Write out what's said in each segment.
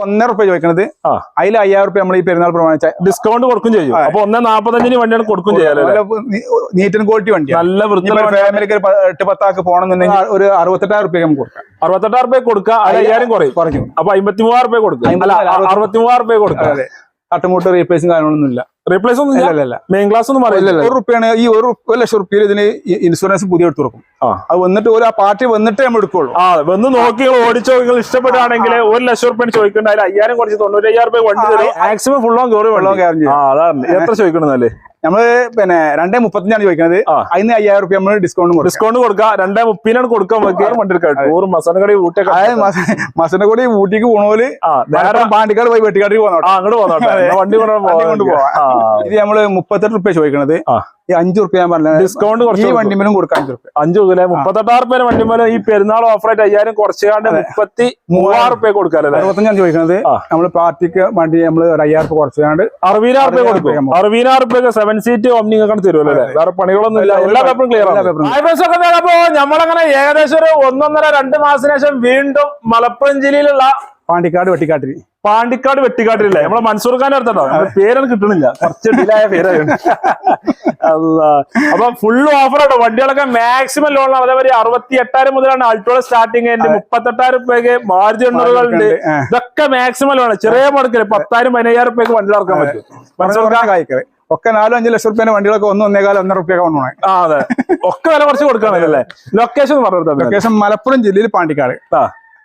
ഒന്നര റുപ്യ ചോദിക്കണത്. അതിൽ അയ്യായിരം റുപ്യ നമ്മൾ ഈ പെരുന്നാൾ പ്രമാണിച്ച ഡിസ്കൗണ്ട് കൊടുക്കും ചെയ്യും. അപ്പൊ ഒന്നേ നാപ്പത്തഞ്ചിന് വണ്ടിയാണ് കൊടുക്കും? നീറ്റ് ആൻഡ് ക്വാളിറ്റി വണ്ടി നല്ല ഫാമിലിക്ക് എട്ട് പത്താക്ക് പോകണമെന്നുണ്ടെങ്കിൽ ഒരു അറുപത്തെട്ടായിരം റുപ്യ നമുക്ക് കൊടുക്കാം. അറുപത്തെട്ടായിരം റുപ്യ കൊടുക്കുക അയ്യായിരം കുറയും. കുറഞ്ഞു അപ്പൊ അമ്പത്തി മൂവായിരം റുപ്യ കൊടുക്കുക അല്ല അറുപത്തി- മൂവായിരം റുപ്യ കൊടുക്കുക. അതെ. തട്ടുമുട്ട് റീപ്ലേസും കാര്യങ്ങളൊന്നും ഇല്ല റീപ്ലേസ് ഒന്നും ഇല്ല മെയിൻ ക്ലാസ് ഒന്നും പറയില്ല ഒരു റുപ്യാണ് ഈ ഒരു ലക്ഷം റുപ്യയിൽ ഇതിന് ഇൻഷുറൻസ് പുതിയ എടുത്ത് കൊടുക്കും ആ. അത് വന്നിട്ട് ഒരു ആ പാർട്ടി വന്നിട്ടേ നമ്മൾ എടുക്കുള്ളൂ ആ വന്ന് നോക്കി ഓടിച്ചോ നിങ്ങൾ ഇഷ്ടപ്പെടുകയാണെങ്കിൽ ഒരു ലക്ഷം റുപ്യ ചോദിക്കണ്ട അതിൽ അയ്യായിരം കുറച്ച് തൊണ്ണൂറ്റയ്യായിരം രൂപ വണ്ടി മാക്സിമം ഫുൾ ഓൺ കയറി വെള്ളം കയറി എത്ര ചോദിക്കണമെന്നല്ലേ നമ്മൾ പിന്നെ രണ്ടേ മുപ്പത്തഞ്ചാണ് ചോദിക്കുന്നത്. അതിന് അയ്യായിരം റുപ്യ നമ്മൾ ഡിസ്കൗണ്ട് കൊടുക്കും. ഡിസ്കൗണ്ട് കൊടുക്കുക രണ്ടേ മുപ്പതിനാണ് കൊടുക്കാൻ നമുക്ക് വണ്ടി എടുക്കാം ടൂർ മസാലക്കടി ഊട്ടിയൊക്കെ അതായത് ഊട്ടിക്ക് പോണോൽ പാണ്ടിക്കാട് പോയി വെട്ടിക്കാട്ടിൽ പോകണം അങ്ങോട്ട് പോന്നോട്ടെ. വണ്ടി വണ്ടി കൊണ്ട് പോവാം. കൊണ്ടുപോകാം ഇത് നമ്മൾ മുപ്പത്തെട്ട് റുപ്യ ചോദിക്കണത്. ഈ അഞ്ചു റുപ്യ ഞാൻ പറഞ്ഞത് ഡിസ്കൗണ്ട് ഈ കുറച്ച് വണ്ടിമേലും കൊടുക്കാം അഞ്ചു റുപ്യ അഞ്ചു റുപ്യ മുപ്പത്തെട്ടായിരം റുപ്യ വണ്ടിമേലും ഈ പെരുന്നാൾ ഓഫറായിട്ട് അയ്യായിരം കുറച്ചുകാണ്ട് മുപ്പത്തി മൂവായിരം. റുപ്യ കൊടുക്കാല്ലേ അറുപത്തഞ്ചാണ് ചോദിക്കുന്നത് നമ്മൾ പാർട്ടിക്ക് വണ്ടി നമ്മൾ ഒരു അയ്യായിരം റുപ്യ കുറച്ചുകാണ്ട് അറുപതിനായിരം റുപ്യ കൊടുക്കും. അറുപതിനായിരം റുപ്യ സെവൻ സീറ്റ് ഒമ്നി നിങ്ങൾക്ക് തരുമല്ലോ അല്ലേ? വേറെ പണികളൊന്നും ഇല്ല. എല്ലാ പേപ്പറും ക്ലിയർ ആണ്? അപ്പൊ നമ്മളങ്ങനെ ഏകദേശം ഒരു ഒന്നൊന്നര രണ്ട് മാസത്തിന് ശേഷം വീണ്ടും മലപ്പുറം ജില്ലയിലുള്ള പാണ്ടിക്കാട് വെട്ടിക്കാട്ടിൽ. പാണ്ടിക്കാട് വെട്ടിക്കാട്ടില്ലേ നമ്മളെ മൻസൂർ ഖാൻ അടുത്തോ പേരാണ് കിട്ടണില്ല. കുറച്ച് ഡിലായ പേരാണ് അല്ലാ. അപ്പൊ ഫുള്ള് ഓഫർ ആട്ടോ. വണ്ടികളൊക്കെ മാക്സിമം ലോൺ അതേപോലെ അറുപത്തി എട്ടായിരം മുതലാണ് അൾട്രോ സ്റ്റാർട്ടിങ് ഉണ്ട് മുപ്പത്തെട്ടായിരം രൂപയ്ക്ക് മാർജി എണ്ണൂറുകളുണ്ട്. ഇതൊക്കെ മാക്സിമം ലോൺ ചെറിയ മുടക്കിൽ പത്തായിരം പതിനയ്യായിരം രൂപയ്ക്ക് വണ്ടി ഇറക്കാൻ പറ്റും. മൻസൂർ ഖാൻ കായ്ക്കത് ഒക്കെ നാലും അഞ്ചു ലക്ഷം റുപ്യ വണ്ടികളൊക്കെ ഒന്ന് ഒന്നേകാലം ഒന്നര റുപ്യ കൊണ്ടുപോകണേ ആ അതെ. ഒക്കെ വില കുറച്ച് കൊടുക്കാണല്ലേ ലൊക്കേഷൻ പറഞ്ഞു ലൊക്കേഷൻ മലപ്പുറം ജില്ലയിൽ പാണ്ടിക്കാട്.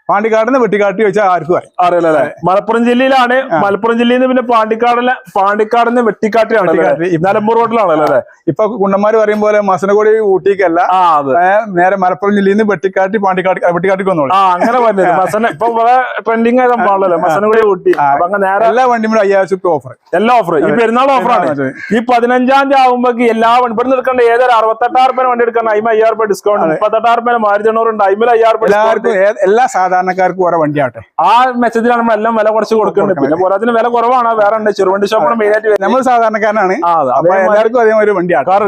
ആ. പാണ്ടിക്കാട് വെട്ടിക്കാട്ടി വെച്ചാൽ ആർക്കും അറിയാം. അറിയില്ല അല്ലേ മലപ്പുറം ജില്ലയിലാണ്. മലപ്പുറം ജില്ലയിൽ നിന്ന് പിന്നെ പാണ്ടിക്കാടിലെ പാണ്ടിക്കാടിന്ന് വെട്ടിക്കാട്ടിയാണ് വെട്ടിക്കാട്ടി. നിലമ്പൂർ റോഡിലാണല്ലോ? അല്ലേ ഇപ്പൊ കുണ്ടന്മാര് പറയും പോലെ മസനഗോടി ഊട്ടിക്കല്ല. ആ അതെ. നേരെ മലപ്പുറം ജില്ലയിൽ നിന്ന് വെട്ടിക്കാട്ടി പാണ്ടിക്കാട്ടി വെട്ടിക്കാട്ടിക്ക് വന്നോളൂ. ആ അങ്ങനെ പറഞ്ഞത് മസന ഇപ്പൊ ട്രെൻഡിങ് ആയ സംഭവമാണല്ലോ. മസനഗോടി ഊട്ടി. നേരെ എല്ലാ വണ്ടിയും അയ്യായിരം റുപ്യ ഓഫർ എല്ലാ ഓഫർ ഈ പെരുന്നാൾ ഓഫറാണ് ആണ്. ഈ പതിനഞ്ചാം തീയതി ആവുമ്പോഴേക്ക് എല്ലാ വണ്ടി ഇവിടെ എടുക്കേണ്ട ഏതൊരു അറുപത്തെട്ടായിരം രൂപ വണ്ടി എടുക്കണം അയ്യായിരം രൂപ ഡിസ്കൗണ്ട് മുപ്പത്തെട്ടായിരം രൂപ മാരുതി എണ്ണൂറുണ്ട് അയ്യായിരം രൂപ എല്ലാവർക്കും എല്ലാ എല്ലാ സാധാരണക്കാർക്കും ഓരോ വണ്ടിയാട്ടെ? ആ മെച്ചത്തിലാണ് നമ്മൾ എല്ലാം വില കുറച്ച് കൊടുക്കുന്നുണ്ട് പിന്നെ പോരാത്തിന് വില കുറവാണ് വേറെ ഉണ്ട്. ചെറുവണ്ടി ഷോപ്പാണ് മെയിൻ ആയിട്ട് നമ്മൾ സാധാരണക്കാരനാണ്. ആ അതെ അപ്പൊ എല്ലാവർക്കും അതേമാതിരി വണ്ടിയാട്ടെ? കാർ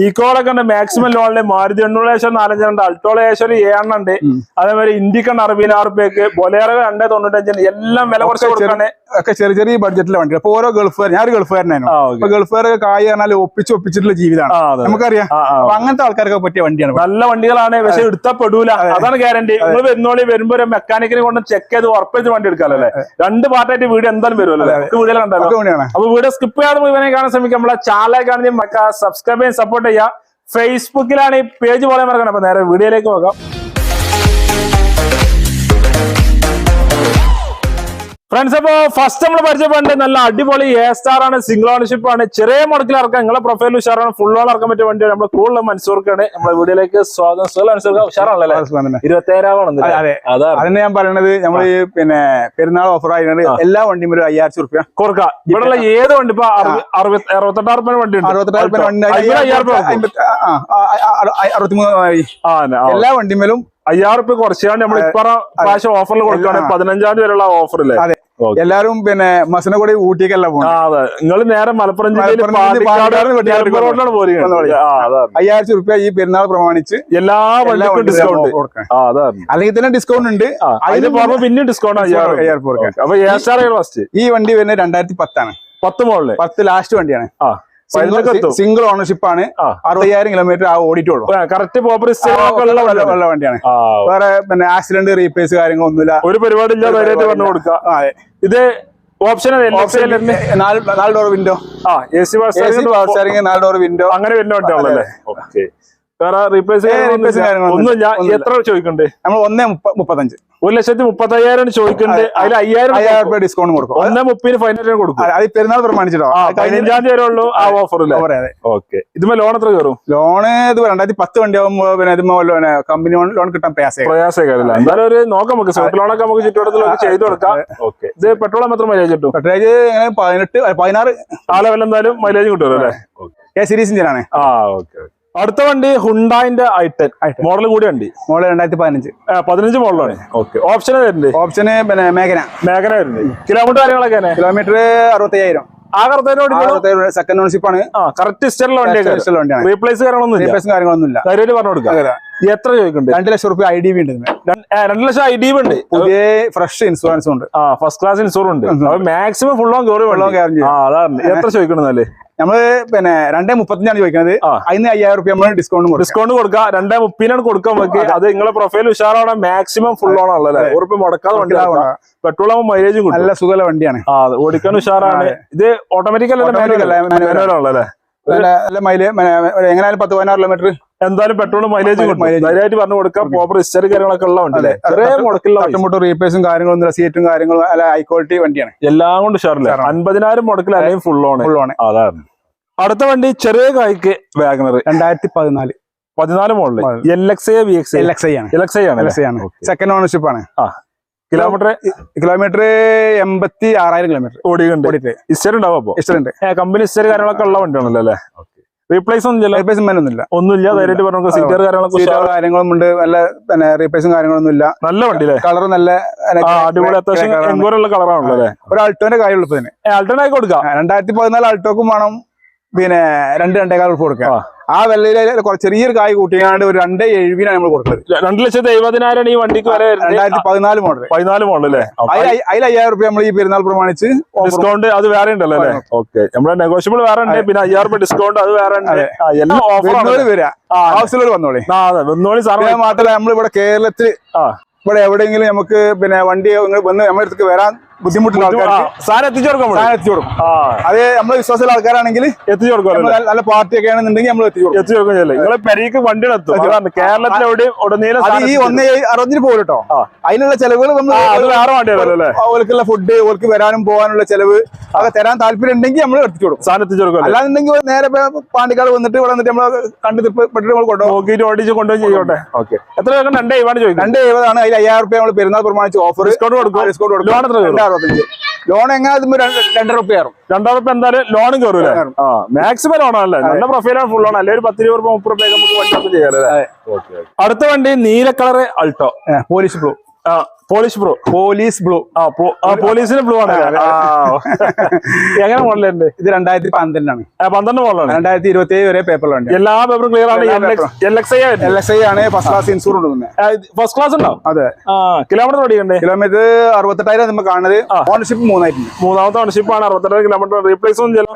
ഈ ഈക്കോളൊക്കെ ഉണ്ട്. മാക്സിമം ലോണിൽ മാരുതി എണ്ണൂറ് ശേഷം നാലഞ്ചുണ്ട് അൾട്ടോള ശേഷം ഒരു ഏഴെണ്ണം ഉണ്ട്. അതേപോലെ ഇന്ത്യക്കണ്ട് അറുപതിനായിരം റുപ്യക്ക് ബൊലേറോ രണ്ട് തൊണ്ണൂറ്റഞ്ചിന് എല്ലാം വില കുറച്ച് കൊടുക്കാണ്. ഒക്കെ ചെറിയ ചെറിയ ബഡ്ജറ്റിലെ വണ്ടി അപ്പൊ ഓരോ ഗൾഫുകാർ ഞാൻ ഒരു ഗൾഫുകാരനായിരുന്നു അപ്പൊ ഗൾഫുകാരൊക്കെ കായ് പറഞ്ഞാൽ ഒപ്പിച്ച് ഒപ്പിച്ചിട്ടുള്ള ജീവിതമാണ് നമുക്കറിയാം. അപ്പൊ അങ്ങനത്തെ ആൾക്കാർക്ക് പറ്റിയ വണ്ടിയാണ്. നല്ല വണ്ടികളാണ്. പക്ഷെ എടുത്താൽ പെടൂല. അതാണ് ഗ്യാരണ്ടി നിങ്ങൾ വരുന്നോളി വരുമ്പോ ഒരു മെക്കാനിക്കിനെ കൊണ്ട് ചെക്ക് ചെയ്ത് ഉറപ്പിച്ച് വണ്ടി എടുക്കാമല്ലോ അല്ലെ? രണ്ട് പാർട്ടായിട്ട് വീഡിയോ എന്തായാലും വരുമല്ലോ വീഡിയോ കണ്ടല്ലോ അപ്പൊ വീഡിയോ സ്കിപ്പ് ചെയ്യാതെ മുഴുവനെ കാണാൻ ശ്രമിക്കുക. നമ്മളെ ചാനലെ കാണുകയും സബ്സ്ക്രൈബ് ചെയ്യാൻ സപ്പോർട്ട് ചെയ്യാം ഫേസ്ബുക്കിലാണ് ഈ പേജ് പോലെ മറക്കണം അപ്പൊ നേരെ വീഡിയോയിലേക്ക് പോകാം. ഫ്രണ്ട്സ് അപ്പൊ ഫസ്റ്റ് നമ്മൾ പരിചയപ്പെടേണ്ടത് നല്ല അടിപൊളി എ സ്റ്റാർ ആണ് സിംഗിൾ ഓണർഷിപ്പ് ആണ്. ചെറിയ മുടക്കിൽ ഇറക്കാം. നിങ്ങളെ പ്രൊഫൈൽ ഉഷാറാണ്. ഫുൾ ഓൺ ഇറക്കാൻ പറ്റിയ വണ്ടിയാണ്. നമ്മൾ കൂടുതൽ മനസ്സൂർക്കാണ് നമ്മുടെ വീഡിയോയിലേക്ക് സ്വാഗതം. സുഖം ഉഷാറാണല്ലേ തന്നെ. ഇരുപത്തി ഏഴാവണം അതെ, അതെ. അതാണ്. അതന്നെ ഞാൻ പറയണത് നമ്മൾ പിന്നെ പെരുന്നാൾ ഓഫർ ആയതുകൊണ്ട് എല്ലാ വണ്ടിയും ഒരു അയ്യായിരം റുപ്യ കൊടുക്ക. ഇവിടെയുള്ള ഏത് വണ്ടി? ഇപ്പൊ അറുപത്തെട്ടായിരം വണ്ടി അറുപത്തെട്ടായിരം റുപ്യ വണ്ടി ആ. എല്ലാ വണ്ടിമേലും അയ്യായിരം റുപ്യ കുറച്ചാണ്ട് നമ്മൾ ഇപ്പറ പ്രാവശ്യം ഓഫറിൽ കൊടുക്കുകയാണ് പതിനഞ്ചാം തീയതി വരെയുള്ള. ഓക്കെ. എല്ലാരും പിന്നെ മസനഗുഡി ഊട്ടിക്കല്ല പോകുന്നത് നിങ്ങൾ നേരെ മലപ്പുറം അയ്യായിരത്തി റോഡിലാണ് അയ്യായിരം റുപ്യ ഈ പെരുന്നാൾ പ്രമാണിച്ച് എല്ലാ വണ്ടിക്കും ഡിസ്കൗണ്ട് അല്ലെങ്കിൽ തന്നെ ഡിസ്കൗണ്ട് ഉണ്ട്. അതിന് പുറമെ പിന്നെ ഡിസ്കൗണ്ട് അയ്യായിരം അപ്പൊ ഈ വണ്ടി വരുന്നത് രണ്ടായിരത്തി പത്താണ്. പത്ത് മോളിൽ പത്ത് ലാസ്റ്റ് വണ്ടിയാണ്. ആ. സിംഗിൾ ഓണർഷിപ്പ് ആണ്. അറുപതിനായിരം കിലോമീറ്റർ ആ ഓടിയിട്ടുള്ളൂ. കറക്റ്റ് പ്രോപ്പർ ഉള്ള വണ്ടിയാണ്. വേറെ പിന്നെ ആക്സിഡന്റ് റീപ്ലേസ് കാര്യങ്ങളൊന്നുമില്ല. ഒരു പരിപാടി പറഞ്ഞു കൊടുക്കുക അതെ. ഇത് ഓപ്ഷൻ നാല് ഡോർ വിൻഡോ ആ എ സി നാല് ഡോർ വിൻഡോ അങ്ങനെ വിൻഡോ ഓക്കെ വേറെ റീപ്ലേസ് ഒന്നുമില്ല. എത്ര ചോദിക്കണ്ടേ? നമ്മൾ ഒന്നേ മുപ്പ- മുപ്പത്തഞ്ച്. ഒരു ലക്ഷത്തി മുപ്പത്തി അയ്യായിരം ചോദിക്കണ്ട് അതിൽ അയ്യായിരം അയ്യായിരം രൂപ ഡിസ്കൗണ്ട് കൊടുക്കും. ഒന്നേ മുപ്പതിന് ഫൈനൽ കൊടുക്കും. അത് പെരുന്നാൾ പ്രമാണിച്ചിട്ടോ? പതിനഞ്ചാം തീയതി ഉള്ളൂ ആ ഓഫർ ഓക്കെ ഇതുമേ ലോൺ എത്ര കയറും? ലോണ് ഇത് രണ്ടായിരത്തി പത്ത് വണ്ടി ആകുമ്പോ പിന്നെ ഇതുമ്പോ പിന്നെ കമ്പനി ലോൺ കിട്ടാൻ പ്രയാസം കാര്യമില്ല. എന്തായാലും ഒരു നോക്കാം നമുക്ക്. സോപ്പ് ലോണൊക്കെ നമുക്ക് ചുറ്റുവട്ടത്തിലൊക്കെ ചെയ്ത് കൊടുക്കാം. ഓക്കെ ഇത് പെട്രോൾ മാത്രം മൈലേജ് കിട്ടും? പെട്രോളേജ് പതിനെട്ട് പതിനാറ് ആ ലെവൽ എന്തായാലും മൈലേജ് കിട്ടുമല്ലോ അല്ലേ? കെ സീരീസ് ഇഞ്ചിനാണ് ആ ഓക്കെ ഓക്കെ അടുത്ത വണ്ടി ഹുണ്ടായിന്റെ ഐട്ടൻ i10. മോഡൽ കൂടി വണ്ടി. മോഡൽ രണ്ടായിരത്തി പതിനഞ്ച്. പതിനഞ്ച് മോഡലാണ്. ഓക്കെ. ഓപ്ഷൻ വരുന്നുണ്ട് ഓപ്ഷന് പിന്നെ മേഘന മേഖല വരുന്നുണ്ട് കിലോമീറ്റർ കാര്യങ്ങളൊക്കെ കിലോമീറ്റർ അറുപത്തയ്യായിരം. ആ കറുത്തതിനോട് സെക്കൻഡ് ഓണർഷിപ്പ് ആണ്. കറക്റ്റ് സ്റ്ററിലെ വണ്ടിയൊക്കെ ഇഷ്ടമുള്ള വണ്ടിയാണ്. റീപ്ലേസ് കാര്യങ്ങളൊന്നും ഇല്ല റീപ്ലേസും കാര്യങ്ങളൊന്നും ഇല്ല ധൈര്യമായിട്ട് പറഞ്ഞു കൊടുക്കാം. എത്ര ചോദിക്കുന്നുണ്ട് രണ്ട് ലക്ഷം റുപ്യ ഐ ഡി ബി ഉണ്ട് രണ്ടു ലക്ഷം ഐ ഡി ബി ഉണ്ട്. പുതിയ ഫ്രഷ് ഇൻഷുറൻസ് ഉണ്ട്. ആ ഫസ്റ്റ് ക്ലാസ് ഇൻഷുറൻസ് ഉണ്ട്. മാക്സിമം ഫുൾ ഓൺ കയറി വെള്ളം കയറി ആ അതാണ്. എത്ര ചോദിക്കണമെന്നല്ലേ നമ്മൾ പിന്നെ രണ്ടേ മുപ്പത്തിനാണ് ചോദിക്കുന്നത് അതിന് അയ്യായിരം റുപ്യ നമ്മൾ ഡിസ്കൗണ്ട് ഡിസ്കൗണ്ട് കൊടുക്കാം. രണ്ടേ മുപ്പതിനാണ് കൊടുക്കാൻ വെക്കുക അത് നിങ്ങളെ പ്രൊഫൈൽ ഉഷാറാണ് മാക്സിമം ഫുൾ ഓൺ ആണല്ലേ ഉറപ്പ് മുടക്കാതെ വണ്ടി പെട്രോൾ ആകുമ്പോൾ മൈലേജും കൊടുക്കും നല്ല സുഖമുള്ള വണ്ടിയാണ്. ഓടിക്കാൻ ഉഷാറാണ്. ഇത് ഓട്ടോമാറ്റിക് അല്ല? എങ്ങനെയാലും പത്ത് പതിനാറ് കിലോമീറ്റർ എന്തായാലും പെട്രോൾ മൈലേജ്. ധൈര്യമായിട്ട് പറഞ്ഞു കൊടുക്കാം. പ്രോപ്പർ ഹിസ്റ്ററി കാര്യങ്ങളൊക്കെ ഉള്ള വണ്ടിയല്ലേ? ചെറിയ മുടക്കില്ല. തട്ടുമുട്ടും റീപ്ലേസും കാര്യങ്ങളും സീറ്റും കാര്യങ്ങളും അല്ല ഹൈ ക്വാളിറ്റി വണ്ടിയാണ്. എല്ലാം കൊണ്ട് ഉഷാറാണ്. അൻപതിനായിരം മുടക്കിൽ അല്ലെങ്കിൽ ഫുൾ ഓൺ ഫുൾ ഓൺ അതാണ്. അടുത്ത വണ്ടി ചെറിയ കായ്ക്ക് വാഗണർ. രണ്ടായിരത്തി പതിനാല്. പതിനാല് model. L X A V X L X I ആണ്. എൽ എക്സ് ഐ ആണ് എൽ എക്സ് ഐ ആണ്. സെക്കൻഡ് ഓണർഷിപ്പ് ആണ്. കിലോമീറ്റർ കിലോമീറ്റർ എൺപത്തി ആറായിരം കിലോമീറ്റർ. ഓടിയുണ്ട് ഓടിയിട്ട് ഇസ്റ്റർ ഉണ്ടാവും അപ്പൊ ഉണ്ട് കമ്പനി ഇസ്റ്റർ കാര്യങ്ങളൊക്കെ ഉള്ള വണ്ടിയാണല്ലോ അല്ലേ? റീപ്ലേസ് ഒന്നും ഇല്ല റീപ്ലേസ്മെന്റ് ഒന്നുമില്ല. ഒന്നുമില്ല ധൈര്യമായിട്ട് പറഞ്ഞു സീറ്റർ കാര്യങ്ങളൊക്കെ. കാര്യങ്ങളും ഉണ്ട് നല്ല പിന്നെ റീപ്ലേസും കാര്യങ്ങളൊന്നും ഇല്ല. നല്ല വണ്ടി അല്ലേ കളർ നല്ല അടിപൊളി. അത്യാവശ്യം എൻക്വയറി ഉള്ള കളറാണല്ലോ അല്ലേ? ഒരു അൾട്ടോന്റെ കാര്യം ഇതിന്. ആൾട്ടർൻ ആയി കൊടുക്കാം. രണ്ടായിരത്തി പതിനാല് അൾട്ടോക്കും വേണം പിന്നെ രണ്ട് രണ്ടേകാൽ ഉറുപ്പ് കൊടുക്കുക ആ. വെള്ളയില ചെറിയൊരു കായ് കൂട്ടിയാണ്ട് ഒരു രണ്ട് എഴുപതിനാണ് നമ്മൾ കൊടുക്കുന്നത് രണ്ട് ലക്ഷത്തി എഴുപതിനായിരം ഈ വണ്ടിക്ക് വരെ രണ്ടായിരത്തി പതിനാല് മോഡൽ പതിനാല് മോഡൽ അല്ലേ? അതിൽ അയ്യായിരം റുപ്യ നമ്മൾ ഈ പെരുന്നാൾ പ്രമാണിച്ച് ഡിസ്കൗണ്ട് അത് വേറെ ഉണ്ടല്ലോ അല്ലേ? ഓക്കെ നമ്മുടെ നെഗോഷ്യബിൾ വേറെ ഉണ്ട് പിന്നെ അയ്യായിരം റുപ്യ ഡിസ്കൗണ്ട് അത് വേറെ ഉണ്ട്. എല്ലാം ഓഫർ വരാം. ആവശ്യമുള്ളവർ വന്നോളി. അതെ. വന്നോളി സാർ മാത്രമല്ല നമ്മൾ ഇവിടെ കേരളത്തിൽ. ഇവിടെ എവിടെയെങ്കിലും നമുക്ക് പിന്നെ വണ്ടി വന്ന് നമ്മുടെ അടുത്തേക്ക് വരാൻ ബുദ്ധിമുട്ടുള്ള ആൾക്കാർക്ക് സാറ് എത്തിച്ചു കൊടുക്കാം സാധനം എത്തിച്ചു കൊടുക്കും. ആ. അത് നമ്മളെ വിശ്വാസമുള്ള ആൾക്കാരാണെങ്കിൽ എത്തിച്ചു കൊടുക്കാം നല്ല- ആണെന്നുണ്ടെങ്കിൽ നമ്മൾ എത്തിച്ചു കൊടുക്കും. എത്തിച്ചു കൊടുക്കാം നിങ്ങളെ പെരീക്ക് വണ്ടി എത്തും കേരളത്തിൽ എവിടെയും ഉടനീളം അത് സാധനം ഈ എത്തിച്ചു ഒന്ന് അറുപതിന് പോകും കേട്ടോ അതിനുള്ള ചെലവുകൾ നമ്മൾ വേറെ വണ്ടിയാണല്ലോ അല്ലേ? ഓൽക്കുള്ള ഫുഡ് ഓൽക്ക് വരാനും പോകാനുള്ള ചെലവ് അതൊക്കെ തരാൻ താല്പര്യം ഉണ്ടെങ്കിൽ നമ്മൾ എത്തിച്ചു കൊടുക്കും. സാധനം എത്തിച്ചു കൊടുക്കും അല്ലാന്നുണ്ടെങ്കിൽ നേരെ പാണ്ടിക്കാട് വന്നിട്ട് ഇവിടെ വന്നിട്ട് നമ്മൾ കണ്ടു പെട്ടിട്ട് നമ്മൾ കൊണ്ടുപോകും. നോക്കിയിട്ട് ഓടിച്ച് കൊണ്ടുപോയി ചെയ്യോട്ടെ ഓക്കെ. എത്ര രണ്ടേ ചോദിക്കുന്നത് രണ്ട് എഴുപതാണ് അതിൽ അയ്യായിരം റുപ്യ നമ്മൾ പെരുന്നാൾ പ്രമാണിച്ച് ഓഫർ ഡിസ്കൗണ്ട് കൊടുക്കും. ഡിസ്കൗണ്ട് കൊടുക്കും. അറുപത്തഞ്ച്. ലോൺ എങ്ങനെ രണ്ടര റുപ്യ കയറും. രണ്ടര റുപ്യ എന്തായാലും ലോണും കയറൂലേ. ആ മാക്സിമം ലോണാണല്ലേ നല്ല പ്രൊഫൈലാണ് ഫുൾ ആണ് അല്ലെങ്കിൽ ഒരു പത്ത് രൂപ മുപ്പത് രൂപ നമുക്ക് വണ്ടി ഒക്കെ അടുത്ത വണ്ടി നീല colour Alto. Police blue polish blue. Police blue. ആ പോലീസിന് ബ്ലൂ ആണ് എങ്ങനെ മോഡലുണ്ട് ഇത് രണ്ടായിരത്തി പന്ത്രണ്ടാണ്. പന്ത്രണ്ട് മോഡലാണ് രണ്ടായിരത്തി ഇരുപത്തി ഏഴ് വരെ പേപ്പറിലുണ്ട് എല്ലാ പേപ്പറും ക്ലിയർ ആണ്? L X I L X I ആണ് ഫസ്റ്റ് ക്ലാസ് ഇൻഷൂർ ഉണ്ട് ഫസ്റ്റ് ക്ലാസ് ഉണ്ടോ? അതെ. കിലോമീറ്റർ ഓടിക്കണ്ടേ? കിലോമീറ്റർ അറുപത്തെട്ടായിരം നമ്മൾ കാണുന്നത്. ഓണർഷിപ്പ് മൂന്നായിട്ടുണ്ട്. മൂന്നാമത്തെ ഓണർഷിപ്പ് ആണ്. അറുപത്തെട്ട് കിലോമീറ്റർ റീപ്ലേസ് ഒന്നും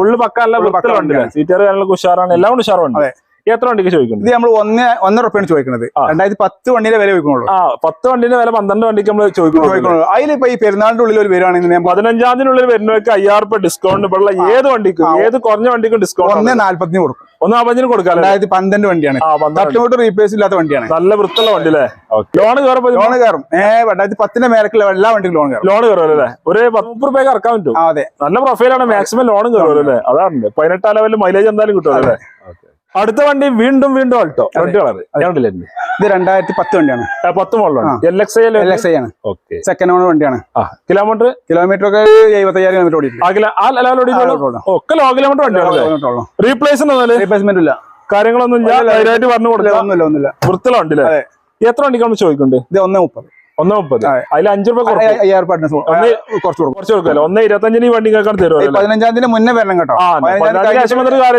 ഫുള്ള് പക്ക അല്ല Full പക്ക വണ്ടിയില്ല വണ്ടിയാണ്. സീറ്റർ കാര്യങ്ങളൊക്കെ ഉഷാറാണ്. എല്ലാം കൊണ്ട് ഉഷാറുണ്ട്. എത്ര വണ്ടിക്ക് ചോദിക്കുന്നത് ഇത് നമ്മൾ ഒന്ന് ഒന്നര റുപ്യാണ് ചോദിക്കുന്നത്. രണ്ടായിരത്തി പത്ത് വണ്ടിയുടെ വില ചോദിക്കുന്നുള്ളൂ. ആ പത്ത് വണ്ടിന്റെ വില പന്ത്രണ്ട് വണ്ടിക്ക് നമ്മൾ ചോദിക്കുന്നു അതിലിപ്പോ ഈ പെരുന്നാളിന്റെ ഉള്ളിൽ ഒരു വരുവാണെങ്കിൽ ഞാൻ പതിനഞ്ചാം തീയതിനുള്ളിൽ വരുന്നവർക്ക് അയ്യായിരം രൂപ ഡിസ്കൗണ്ട് ഇവിടെയുള്ള ഏത് വണ്ടിക്കും ഏത് കുറഞ്ഞ വണ്ടിക്കും ഡിസ്കൗണ്ട് ഒന്ന് നാല്പത്തിന് കൊടുക്കും. ഒന്ന് നാൽപ്പത്തിന് കൊടുക്കാം? രണ്ടായിരത്തി പന്ത്രണ്ട് വണ്ടിയാണ്. തട്ടുമുട്ട് റീപ്ലേസ് ഇല്ലാത്ത വണ്ടിയാണ്. നല്ല വൃത്തുള്ള വണ്ടി അല്ലേ ലോൺ കയറും ലോൺ കയറും. ഏഹ് രണ്ടായിരത്തി പത്തിന്റെ മേലക്കുള്ള എല്ലാ വണ്ടിക്കും ലോൺ കയറും. ലോൺ കയറും അല്ലേ? ഒരു പത്ത് റുപ്യ രൂപയ്ക്ക് ഇറക്കാൻ പറ്റും അതെ. നല്ല പ്രൊഫൈലാണ് മാക്സിമം ലോൺ കയറും അല്ലേ? അതാണ്. പതിനെട്ടാം ലെവലിൽ മൈലേജ് എന്തായാലും കിട്ടും അല്ലേ? അടുത്ത വണ്ടി വീണ്ടും വീണ്ടും ആൾട്ടോ. റെഡ് കളർ ഇത് രണ്ടായിരത്തി പത്ത് വണ്ടിയാണ്. പത്ത് മോഡലാണ്. L X I L X I ആണ്. സെക്കൻഡ് ഓണർ വണ്ടിയാണ്. കിലോമീറ്റർ കിലോമീറ്റർ ഒക്കെ എഴുപത്തയ്യായിരം കിലോമീറ്റർ. ഒക്കെ ലോ കിലോമീറ്റർ വണ്ടിയാണ് റീപ്ലേസ് റീപ്ലേസ്മെന്റ് ഇല്ല. കാര്യങ്ങളൊന്നും ഇല്ല ധൈര്യമായിട്ട് പറഞ്ഞു ഒന്നുമില്ല ഒന്നുമില്ല. വൃത്തിയുള്ള വണ്ടി എത്ര വണ്ടിക്കാണ് ചോദിക്കുന്നുണ്ട്? ഇത് ഒന്നേ മുപ്പത്. ഒന്ന് മുപ്പത്. അതെ. അതിൽ അഞ്ചു രൂപ അയ്യായിരം കൊടുക്കും. ഒന്ന് കുറച്ച് കുറച്ച് കൊടുക്കല്ലോ ഒന്ന് ഇരുപത്തഞ്ചിന് ഈ വണ്ടി കേൾക്കാൻ തരുമോ ഈ പതിനഞ്ചാം തീയതി മുന്നേ വരണം കേട്ടോ.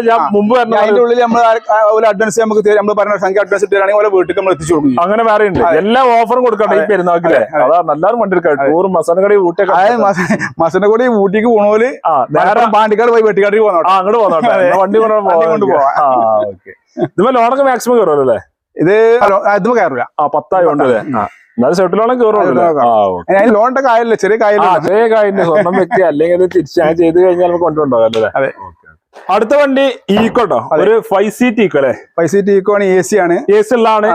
ഞാൻ. മുമ്പ് അതിന്റെ ഉള്ളിൽ നമ്മൾ അഡ്വാൻസ് നമുക്ക് നമ്മൾ പറഞ്ഞ സംഖ്യ അഡ്വാൻസ് ഇട്ടാണെങ്കിൽ ഓരോ വീട്ടിൽ നമ്മൾ എത്തിച്ചു കൊടുക്കും. അങ്ങനെ വേറെ ഉണ്ട്. എല്ലാ ഓഫറും കൊടുക്കട്ടെ ഈ പെരുന്നാക്കിലെ. അതാണ് എല്ലാവരും വണ്ടി എടുക്കാം ടൂറും മസാലക്കടി ഊട്ടി അതായത് മസന്റെ കൂടി ഊട്ടിക്ക് പോണോൽ പാണ്ടിക്കാട് പോയി വെട്ടിക്കാട്ടിൽ പോന്നോട്ടെ അങ്ങോട്ട് എന്നാ വണ്ടി കൊണ്ട് വണ്ടി കൊണ്ട് പോവാം. ഇതുപോലെ ഇതിപ്പോ ലോണൊക്കെ മാക്സിമം കയറുമല്ലോ അല്ലേ? ഇത് ഇത് കയറില്ല ആ പത്തായോണ്ട് അല്ലേ? ആ. എന്നാലും ലോണിന്റെ കായല്ലേ ചെറിയ കായല്ല കാര്യം സ്വർണം വെക്കുക അല്ലെങ്കിൽ അത് തിരിച്ച് ചെയ്ത് കഴിഞ്ഞാൽ നമുക്ക് കൊണ്ടുണ്ടാവും അല്ലേ. അടുത്ത വണ്ടി ഈക്കോട്ടോ ഒരു ഫൈവ് സീറ്റ് ഈക്കോ അല്ലേ? ഫൈവ് സീറ്റ് ഈക്കോ ആണ് എ സി ആണ്. എ സി ഉള്ളതാണ്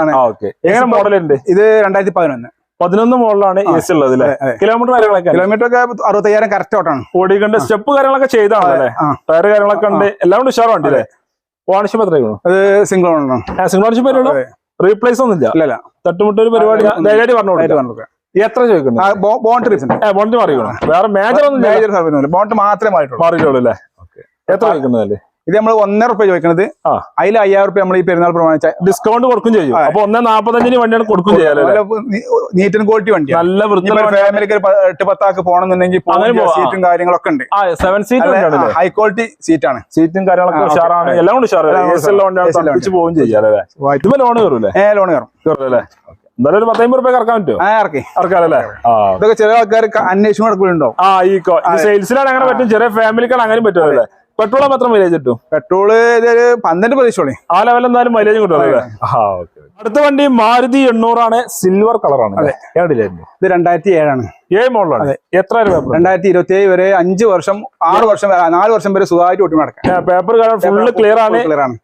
ഏത് മോഡലുണ്ട് ഇത് രണ്ടായിരത്തി പതിനൊന്ന് പതിനൊന്ന് മോഡലാണ് എ സി ഉള്ളത് അല്ലേ. കിലോമീറ്റർ കാര്യങ്ങളൊക്കെ കിലോമീറ്റർ ഒക്കെ അറുപത്തയ്യായിരം കറക്റ്റ് ഓട്ടാണ് ഓടിക്കണ്ട് സ്റ്റെപ്പ് കാര്യങ്ങളൊക്കെ ചെയ്താണ് അല്ലേ? ടയർ കാര്യങ്ങളൊക്കെ ഉണ്ട്. എല്ലാം കൊണ്ട് ഉഷാറുണ്ട് അല്ലേ ഓണർഷിപ്പ് എത്രയാണ് അത് സിംഗിൾ ഓണാണ് സിംഗിൾ ഓണർഷിപ്പ് വരുള്ളൂ. റീപ്ലേസ് ഒന്നും ഇല്ല ഇല്ല ഇല്ല തട്ടുമുട്ട ഒരു പരിപാടി ധൈര്യമായിട്ട് പറഞ്ഞു എത്ര ചോദിക്കുന്നു? ബോണ്ട് ഏ ബോണ്ടി മാറിക്കണം വേറെ മേജർ ഒന്നും. മേജർ സർവീസ് ബോണ്ട് മാത്രമേ മാറിയിട്ടുള്ളൂ. മാറിയിട്ടുള്ളൂ അല്ലേ? എത്ര ചോദിക്കുന്നതല്ലേ ഇത് നമ്മൾ ഒന്നര റുപ്യ ചോദിക്കണത്. അതിൽ അയ്യായിരം റുപ്യ നമ്മൾ ഈ പെരുന്നാൾ പ്രമാണിച്ച ഡിസ്കൗണ്ട് കൊടുക്കും ചെയ്യും. അപ്പൊ ഒന്നേ നാപ്പത്തഞ്ചിന് വണ്ടിയാണ് കൊടുക്കും? നീറ്റ് ആൻഡ് ക്വാളിറ്റി വണ്ടി നല്ല ഫാമിലിക്ക് എട്ട് പത്താക്ക് പോകണമെന്നുണ്ടെങ്കിൽ സീറ്റും കാര്യങ്ങളൊക്കെ ഉണ്ട്. സെവൻ സീറ്റ് ഹൈ ക്വാളിറ്റി സീറ്റാണ് സീറ്റും കാര്യങ്ങളൊക്കെ ഉഷാറാണ്. എല്ലാം കൊണ്ട് ഉഷാറാണ്. White. ഇതുമ്പോ ലോൺ കയറൂലേ? ഏ ലോൺ കയറും. കയറൂലേ എന്തായാലും ഒരു പത്തമ്പത് റുപ്യ ഇറക്കാൻ പറ്റുമോ ആ ഇറക്കി. ഇറക്കാലല്ലേ ആ. ഇതൊക്കെ ചില ആൾക്കാർ അന്വേഷണം നടക്കുന്നുണ്ടോ ആ ഈ സെയിൽസിലാണ് അങ്ങനെ പറ്റും. ചെറിയ ഫാമിലിക്കാണ് അങ്ങനെ പറ്റുമല്ലേ പെട്രോൾ മാത്രം മൈലേജ് കിട്ടും? പെട്രോൾ ഇതൊരു പന്ത്രണ്ട് പ്രതീക്ഷോളെ ആ ലെവൽ എന്തായാലും മൈലേജ് കിട്ടും അടുത്ത വണ്ടി മാരുതി എണ്ണൂറാണ് സിൽവർ കളറാണ് ഇത് രണ്ടായിരത്തി ഏഴാണ് ഏഴ് മോഡലാണ് എത്ര രൂപ രണ്ടായിരത്തി ഇരുപത്തി ഏഴ് വരെ അഞ്ച് വർഷം ആറ് വർഷം വരെ നാല് വർഷം വരെ സുഖമായിട്ട് ഒട്ടി നടക്കാം പേപ്പർ കളർ ഫുള്ള് ക്ലിയർ ആണ്. ക്ലിയർ ആണ്.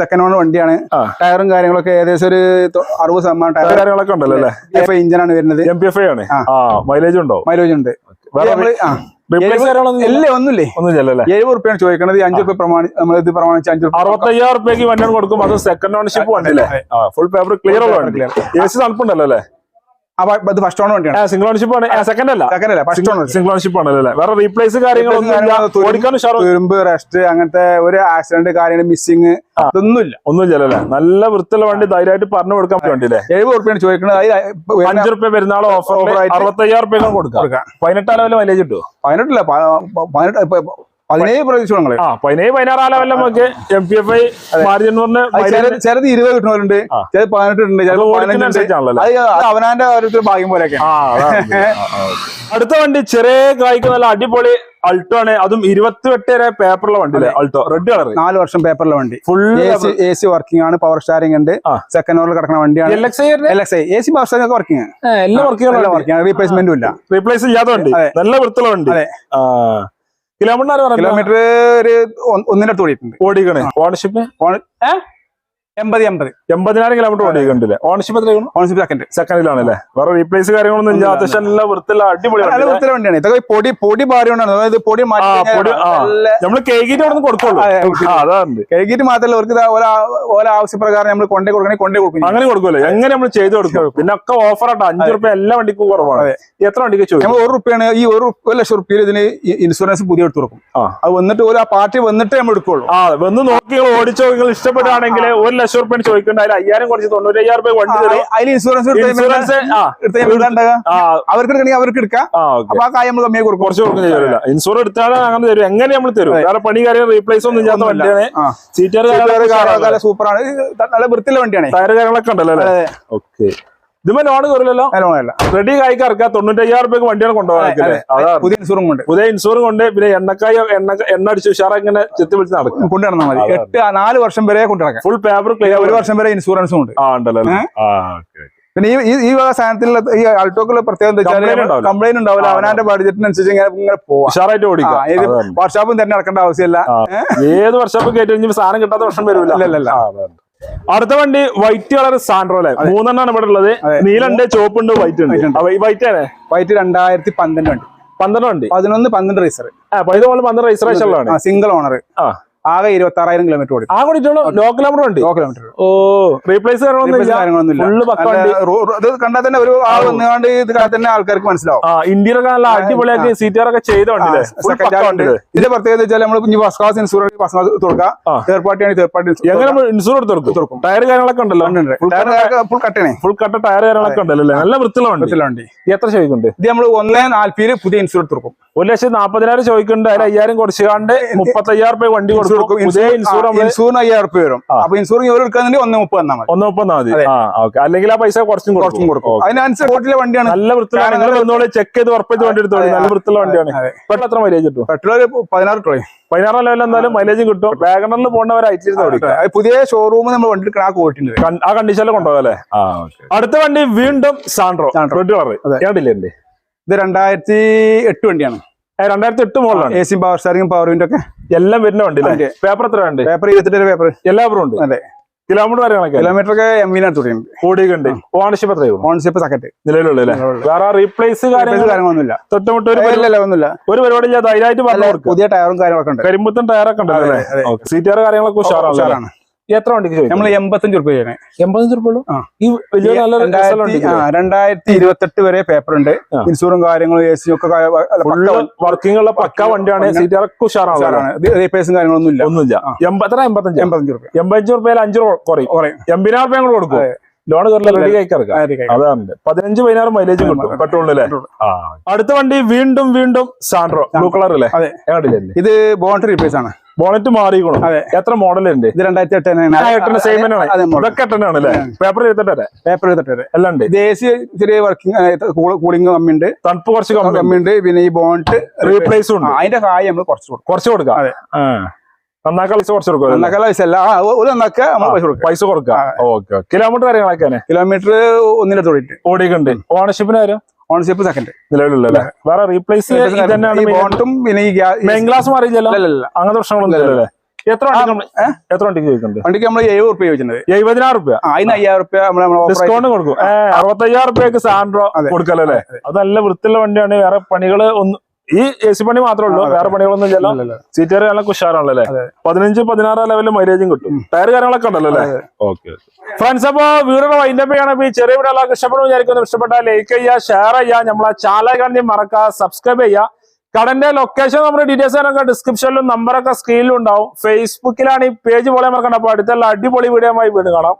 സെക്കൻഡ് ഓൺ വണ്ടിയാണ്. ടയറും കാര്യങ്ങളൊക്കെ ഏകദേശം ഒരു അറുപത് ശതമാനം ടയർ. കാര്യങ്ങളൊക്കെ ഉണ്ടല്ലോ? അല്ലേ ഇഞ്ചിനാണ് വരുന്നത്. എം പി എഫ് ആണ്. മൈലേജ് ഉണ്ടോ? മൈലേജ് ഉണ്ട്. ഒന്നുമില്ലേ. എഴുപത് റുപ്യാണ് ചോദിക്കണത്. അഞ്ചു റുപ്യ പ്രമാണി നമ്മൾ ഇത് പ്രമാണിച്ച് അഞ്ചു അറുപത്തയ്യായിരം റുപ്യക്ക് വണ്ടിയാണ് കൊടുക്കും അത് സെക്കൻഡ് ഓണർഷിപ്പ് വണ്ടിയല്ലേ? ആ ഫുൾ പേപ്പർ ക്ലിയർ വണ്ടി എ സി തണുപ്പുണ്ടല്ലോ അല്ലേ? ഇത് ഫസ്റ്റ് വണ്ടിയാണ്. സിംഗിൾ ഓണർഷിപ്പ് ആണ്. സെക്കൻഡ് അല്ല. സെക്കൻഡ് അല്ല ഫസ്റ്റ് സിംഗിൾ ഓണർഷിപ്പ് ആണ് അല്ലേ? വേറെ റീപ്ലേസ് കാര്യങ്ങളൊന്നും ഇല്ല. തുരുമ്പ് ഓടിക്കാൻ റെസ്റ്റ് അങ്ങനത്തെ ഒരു ആക്സിഡന്റ് കാര്യങ്ങൾ മിസ്സിങ് ഇതൊന്നുമില്ല. ഒന്നുമില്ല നല്ല വൃത്തിയുള്ള വണ്ടി ധൈര്യമായിട്ട് പറഞ്ഞു കൊടുക്കാൻ വേണ്ടിയില്ലേ? വണ്ടി അല്ലേ എഴുപത് റുപ്യാണ് ചോദിക്കുന്നത് അഞ്ചു റുപ്യ പെരുന്നാൾ ഓഫർ ആയിട്ട് അറുപത്തയ്യായിരം റുപ്യ കൊടുക്കാം. പതിനെട്ടാം ലെവൽ മൈലേജ് കിട്ടുമോ പതിനെട്ടില്ല പതിനെട്ട് പതിനേഴ് പ്രതീക്ഷ നിങ്ങൾ ആ പതിനേഴ് പതിനാറാം ലെവലിൽ നമുക്ക് M P F I margin ചിലത് ഇരുപത് കിട്ടുന്നവരുണ്ട് ആ. ചിലത് പതിനെട്ടുണ്ട് ചിലത് പതിനഞ്ചുണ്ട് അവനാന്റെ ഓരോരുത്തർ ഭാഗ്യം പോലെയൊക്കെ ആ. ആ, ആ. അടുത്ത വണ്ടി ചെറിയ കായ്ക്ക് നല്ല അടിപൊളി അൾട്ടോ ആണ്. അതും ഇരുപത്തിയെട്ട് വരെ പേപ്പറുള്ള വണ്ടി അൾട്ടോ? റെഡ് കളർ നാല് വർഷം പേപ്പറിലെ വണ്ടി. ഫുൾ എ സി വർക്കിംഗ് ആണ് പവർ സ്റ്റാറിംഗ് ഉണ്ട്. സെക്കൻഡ് ഓറിൽ കിടക്കുന്ന വണ്ടിയാണ്. L X L X A C power steering ഒക്കെ വർക്കിംഗ് എല്ലാം വർക്കിംഗ് ആണ്. റീപ്ലേസ്മെന്റും ഇല്ല. റീപ്ലേസ് ചെയ്യാത്ത വണ്ടി. നല്ല വൃത്തിയുള്ള വണ്ടി. ആ. കിലോമീറ്റർ കിലോമീറ്റർ ഒരു ഒന്നിനടുത്ത് ഓടിയിട്ടുണ്ട്. ഓടിക്കണേ? ഓണർഷിപ്പ്? എൺപത് എൺപത്. എൺപതിനായിരം കിലോമീറ്റർ ഓടിക്കണ്ടില്ലേ ഓണർഷിപ്പ് എത്രയാണ് ഓണർഷിപ്പ് സെക്കൻഡ് സെക്കൻഡിലാണല്ലേ വേറെ റീപ്ലേസ് കാര്യങ്ങളൊന്നും ഇല്ല. അത്യാവശ്യം നല്ല വൃത്തിയുള്ള അടിപൊളി വണ്ടിയാണ്. ഇതൊക്കെ പൊടി പൊടി ഭാരമാണ് അതായത് പൊടി മാറ്റി നമ്മൾ കേക്കിട്ട് അവിടെ നിന്ന് കൊടുക്കുള്ളൂ. കഴുകിയിട്ട് മാത്രമല്ല അവർക്ക് ആവശ്യപ്രകാരം നമ്മൾ കൊണ്ടേ കൊടുക്കണേ കൊണ്ടേ കൊടുക്കും. അങ്ങനെ കൊടുക്കുമല്ലോ എങ്ങനെ നമ്മൾ ചെയ്ത് കൊടുക്കും? പിന്നെ ഒക്കെ ഓഫർ ആട്ടോ. അഞ്ചു റുപ്യ എല്ലാ വണ്ടിക്കും കുറവാണ്. എത്ര വണ്ടിക്ക് ചോദിക്കും? നമ്മൾ ഒരു റുപ്യാണ് ഈ ഒരു ഒരു ലക്ഷം റുപ്യയിൽ ഇതിന് ഇൻഷുറൻസ് പുതിയ എടുത്തു കൊടുക്കും. അത് വന്നിട്ട് ഒരു ആ പാർട്ടി വന്നിട്ട് നമ്മൾ എടുക്കുള്ളൂ. ആ വന്ന് നോക്കി ഓടിച്ചോ നിങ്ങൾ ഇഷ്ടപ്പെടുകയാണെങ്കിൽ ഒരു ലക്ഷം റുപ്യ ചോദിക്കേണ്ട അതിൽ അയ്യായിരം കുറച്ച് തൊണ്ണൂറ്റയ്യായിരം റുപ്യ വണ്ടി തരും. അതിൽ ഇൻഷുറൻസ് ഇൻഷുറൻസ് അവർക്ക് എടുക്കണമെങ്കിൽ അവർക്ക് എടുക്കാം. അപ്പൊ ആ കാര്യം നമ്മൾ കമ്മിയായി കൊടുക്കും. കുറച്ച് കൊടുക്കും ഇൻഷുറൻസ് ഇൻഷുർ എടുത്താൽ അങ്ങനെ തരും. എങ്ങനെ നമ്മൾ തരും? വേറെ പണി കാര്യം റീപ്ലേസ് ഒന്നും ചെയ്യാത്ത വണ്ടിയാണ്. സീറ്റർ സൂപ്പറാണ് നല്ല വൃത്തിയുള്ള വണ്ടിയാണ്. ടയർ കാര്യങ്ങളൊക്കെ ഉണ്ടല്ലോ അല്ലേ? ഓക്കെ ഇതുമേ ലോൺ കയറില്ലല്ലോ ലോണല്ല റെഡി കായ്ക്കാർക്ക് തൊണ്ണൂറ്റയ്യായിരം റുപ്യക്ക് വണ്ടിയാണ് കൊണ്ടുപോകാൻ പുതിയ ഇൻഷുറും ഉണ്ട് പുതിയ ഇൻഷുർ കൊണ്ട് പിന്നെ എണ്ണക്കായ എണ്ണ എണ്ണ അടിച്ച് ഉഷാറ ഇങ്ങനെ ചെത്തി വിളിച്ച് നടക്കും കൊണ്ടുനടന്നാൽ മതി. എട്ട് നാല് വർഷം വരെ കൊണ്ടുനടക്കാം ഫുൾ പേപ്പർ ക്ലിയർ ഒരു വർഷം വരെ ഇൻഷുറൻസും ഉണ്ട്. ആ ഉണ്ടല്ലോ. പിന്നെ ഈ ഈ- വക സാധനത്തിലുള്ള ഈ അൾട്ടോക്കുള്ള പ്രത്യേകത. കംപ്ലൈന്റ് ഉണ്ടാവില്ല. അവനാന്റെ ബഡ്ജറ്റിനനുസരിച്ച് ഇങ്ങനെ ഇങ്ങനെ ഉഷാറായിട്ട് ഓടിക്കാം ഏത് വർഷാപ്പും തന്നെ നടക്കേണ്ട ആവശ്യമില്ല. ഏത് വർഷാപ്പും കയറ്റി കഴിഞ്ഞാൽ സാധനം കിട്ടാത്ത വർഷം വരില്ല. അടുത്ത വണ്ടി വൈറ്റ് കളർ സാൻഡ്രോ അല്ലേ? മൂന്നെണ്ണാണ് ഇവിടെ ഉള്ളത്. നീലണ്ട് ചോപ്പുണ്ട് വൈറ്റ് ഉണ്ട്. വൈറ്റ് ആണ് വൈറ്റ് രണ്ടായിരത്തി പന്ത്രണ്ട് വണ്ടി. പന്ത്രണ്ട് വണ്ടി. പതിനൊന്ന് പന്ത്രണ്ട് റേസർ പോലെ പന്ത്രണ്ട് റേസർ സിംഗിൾ ഓണർ ആ. ആകെ ഇരുപത്തി ആറായിരം കിലോമീറ്റർ ഓടി ആ കൂടിയിട്ടുള്ളൂ ലോ കിലോമീറ്റർ ഉണ്ട് ലോ കിലോമീറ്റർ ഓ റീപ്ലേസ് ഇത് കണ്ടാൽ തന്നെ ഒരു ആൾ വന്നുകൊണ്ട് ഇത് തന്നെ ആൾക്കാർക്ക് മനസ്സിലാവും. ഇന്ത്യയിലൊക്കെ നല്ല അടിപൊളിയാക്കി സീറ്റുകാരൊക്കെ. ഇതിന്റെ പ്രത്യേകത വെച്ചാൽ നമ്മൾ ഇനി first class insurance first class. Third party ആണ് തേർഡ് പാർട്ടി എങ്ങനെ കൊടുക്കും. ടയർ കാര്യങ്ങളൊക്കെ ഉണ്ടല്ലോ. ഫുൾ കട്ടണേ ഫുൾ കട്ട ടയർ കാര്യങ്ങളൊക്കെ ഉണ്ടല്ലോ നല്ല വണ്ടി. എത്ര ചോദിക്കുന്നുണ്ട് ഇത് നമ്മൾ ഒന്നേ നാല്പതിൽ പുതിയ ഇൻഷുറൻസ് കൊടുക്കും. ഒരു ലക്ഷത്തി നാപ്പതിനായിരം ചോദിക്കുന്നുണ്ട്. അതിൽ അയ്യായിരം കുറച്ചുകാണ്ട് മുപ്പത്തയ്യായിരം രൂപ വണ്ടി കൊടുക്കും. ഇൻഷൂറിന് അയ്യായിരം രൂപ വരും. അപ്പൊ ഇവർ എടുക്കാന്നുണ്ടെങ്കിൽ ഒന്ന് മുപ്പത് തന്നാൽ മതി. ഒന്ന് മുപ്പത് മതി. ഓക്കെ. അല്ലെങ്കിൽ ആ പൈസ കുറച്ചും കുറച്ചും കൊടുക്കും. അതിനനുസരിച്ച് വണ്ടിയാണ്. നല്ല വൃത്തിയാണ് കാരണം നിങ്ങൾ വന്നോളെ ചെക്ക് ചെയ്ത് ഉറപ്പിച്ച് വണ്ടി എടുത്തോളൂ. നല്ല വൃത്തിയുള്ള വണ്ടിയാണ്. പെട്രോൾ പെട്ടെന്ന് എത്ര മൈലേജ് കിട്ടും? പെട്രോൾ പതിനാറ് ടോളി പതിനാറാം ലെവലിൽ എന്തായാലും മൈലേജും കിട്ടും. വാഗണറിൽ പോകേണ്ടവരായിട്ട് അയച്ചിരുന്ന് പുതിയ ഷോറൂം നമ്മൾ വണ്ടി ആ കോട്ടിന്റെ ആ കണ്ടീഷനിൽ കൊണ്ടുപോകാം അല്ലേ? അടുത്ത വണ്ടി വീണ്ടും സാൻഡ്രോ. റെഡ് കളർ അതെ. ഇത് രണ്ടായിരത്തി എട്ട് വണ്ടിയാണ്. രണ്ടായിരത്തി എട്ട് മോഡലാണ്. എ സി പവർ സ്റ്റാറിംഗും പവർ വിൻഡോ ഒക്കെ. എല്ലാം വരുന്ന വണ്ടി. പേപ്പർ എത്ര ഉണ്ട് പേപ്പർ ഇരുപത്തെട്ട് പേപ്പർ. എല്ലാവരും ഉണ്ട്. അതെ. കിലോമീറ്റർ കാര്യങ്ങളൊക്കെ കിലോമീറ്റർ ഒക്കെ എം വിനാണ് തുടങ്ങിയത്. കൂടിയുണ്ട് ഓണർഷിപ്പ് എത്രയോ ഓണർഷിപ്പ് സെക്കൻഡ് നിലവിലുള്ള വേറെ റീപ്ലേസ് കാര്യങ്ങളൊന്നുമില്ല. തൊട്ടുമുട്ട് ഒരു ഇല്ല, ഇല്ല ഒന്നുമില്ല. ഒരു പരിപാടി ഞാൻ ധൈര്യമായിട്ട് പറഞ്ഞു പുതിയ ടയറും കാര്യങ്ങളൊക്കെ ഉണ്ട്. കരിമ്പത്തും ടയറൊക്കെ ഉണ്ട് സീറ്റ് കാര്യങ്ങളൊക്കെ ഉഷാറാണ് ഉഷാറാണ്. എത്ര വണ്ടിക്ക് ചോദിക്കും നമ്മൾ എൺപത്തഞ്ച് റുപ്യ ചെയ്യണേ. എൺപത്തഞ്ച് രൂപ ഉള്ളൂ? ഈ വലിയ നല്ല രണ്ടായിരത്തി ഇരുപത്തെട്ട് വരെ പേപ്പർ ഉണ്ട്. ഇൻഷൂറും കാര്യങ്ങളും എ സിയും ഒക്കെ വർക്കിംഗ് ഉള്ള പക്ക വണ്ടിയാണ്. വണ്ടി. സീറ്റുകാർക്ക് ഉഷാറാണ്. കാര്യങ്ങളൊന്നും ഇല്ല ഒന്നുമില്ല. എത്ര എൺപത്തഞ്ച്? എൺപത്തഞ്ച് റുപ്യ എൺപത്തഞ്ച് റുപ്യയിൽ അഞ്ച് കുറയും. കുറയും. എൺപതിനായിരം റുപ്യ കൂടെ കൊടുക്കും. ലോൺ കയറില്ല റെഡി കൈക്ക് അതാണ്. പതിനഞ്ച് പതിനാറ് മൈലേജ് കിട്ടും. പെട്രോൾ അല്ലേ? അടുത്ത വണ്ടി വീണ്ടും വീണ്ടും സാൻഡ്രോ ബ്ലൂ കളർ അല്ലേ? അതെ. ഇത് ബോണ്ടറി റീപ്ലേസ് ആണ്. ബോണറ്റ് മാറിക്കണം എത്ര മോഡൽ ഉണ്ട്? ഇത് രണ്ടായിരത്തി എട്ട് സെയിം ഇതൊക്കെ എട്ടെണ്ണാണ് അല്ലേ? പേപ്പർ എഴുതട്ടെ പേപ്പർ എഴുതട്ടെ എല്ലാം ഉണ്ട്. ഇത് എ സി ചെറിയ വർക്കിംഗ് കൂളിംഗ് കമ്മിയുണ്ട് തണുപ്പ് കുറച്ച് കമ്മി കമ്മിയുണ്ട് പിന്നെ ഈ ബോണറ്റ് റീപ്ലേസും ഉണ്ട്. അതിന്റെ കായ് നമ്മൾ കുറച്ച് കൊടുക്കും. കുറച്ച് കൊടുക്കാം. നന്നാക്കാൻ പൈസ കുറച്ച് കൊടുക്കും? നന്നാക്കാൻ പൈസ അല്ല. ഒരു നമ്മൾ പൈസ കൊടുക്കുക പൈസ കൊടുക്കാം. ഓക്കെ കിലോമീറ്റർ കാര്യങ്ങളൊക്കെ കിലോമീറ്റർ ഒന്നിനെ തൊടിയിട്ട് ഓടിക്കുന്നുണ്ട് ഓണർഷിപ്പിന് കാര്യം ഓണർഷിപ്പ് സെക്കൻഡ് നിലവിലുള്ള വേറെ റീപ്ലേസ് ബോണ്ടും പിന്നെ ഈ ഗ്യാ- മെയിൻ ക്ലാസ് മാറിയില്ലല്ലോ അല്ലല്ല അങ്ങനത്തെ പ്രശ്നങ്ങളൊന്നും ഇല്ലല്ലേ? എത്ര എത്ര വണ്ടിക്ക് ചോദിക്കുന്നുണ്ട്? വണ്ടിക്ക് നമ്മൾ എഴുപത് റുപ്യ ചോദിച്ചിട്ടുണ്ട്. എഴുപതിനായിരം റുപ്യ അതിന് അയ്യായിരം റുപ്യ ഡിസ്കൗണ്ട് കൊടുക്കും. അറുപത്തയ്യായിരം റുപ്യക്ക് സാൻഡ്രോ കൊടുക്കല്ലേ അത്. നല്ല വൃത്തിയുള്ള വണ്ടിയാണ്. വേറെ പണികൾ ഒന്നും ഈ എ സി പണി മാത്രമേ ഉള്ളൂ വേറെ പണികളൊന്നും ഇല്ലല്ലോ. സീറ്റ് നല്ല ഉഷാറാണല്ലേ? അല്ലെ പതിനഞ്ച് പതിനാറ് ലെവലിൽ മൈലേജും കിട്ടും. ടയർ കാര്യങ്ങളൊക്കെ ഉണ്ടല്ലോ അല്ലേ? ഓക്കെ ഫ്രണ്ട്സ് അപ്പൊ വീടുകൾ വൈൻഡപ്പ് ചെയ്യണം. ഈ ചെറിയ വീടുകളൊക്കെ ഇഷ്ടപ്പെടും വിചാരിക്കുന്നു. ഇഷ്ടപ്പെട്ടാൽ ലൈക്ക് ചെയ്യുക ഷെയർ ചെയ്യുക. നമ്മളെ ചാനൽ കാണി മറക്കുക സബ്സ്ക്രൈബ് ചെയ്യുക. കടന്റെ ലൊക്കേഷൻ നമ്മുടെ ഡീറ്റെയിൽസ് ഒക്കെ ഡിസ്ക്രിപ്ഷനിലും നമ്പറൊക്കെ സ്ക്രീനിലും ഉണ്ടാവും. ഫേസ്ബുക്കിലാണ് ഈ പേജ് പോലെ മറക്കണ്ട. അപ്പൊ അടുത്തുള്ള അടിപൊളി വീഡിയോ ആയി വീണ്ടും കാണാം.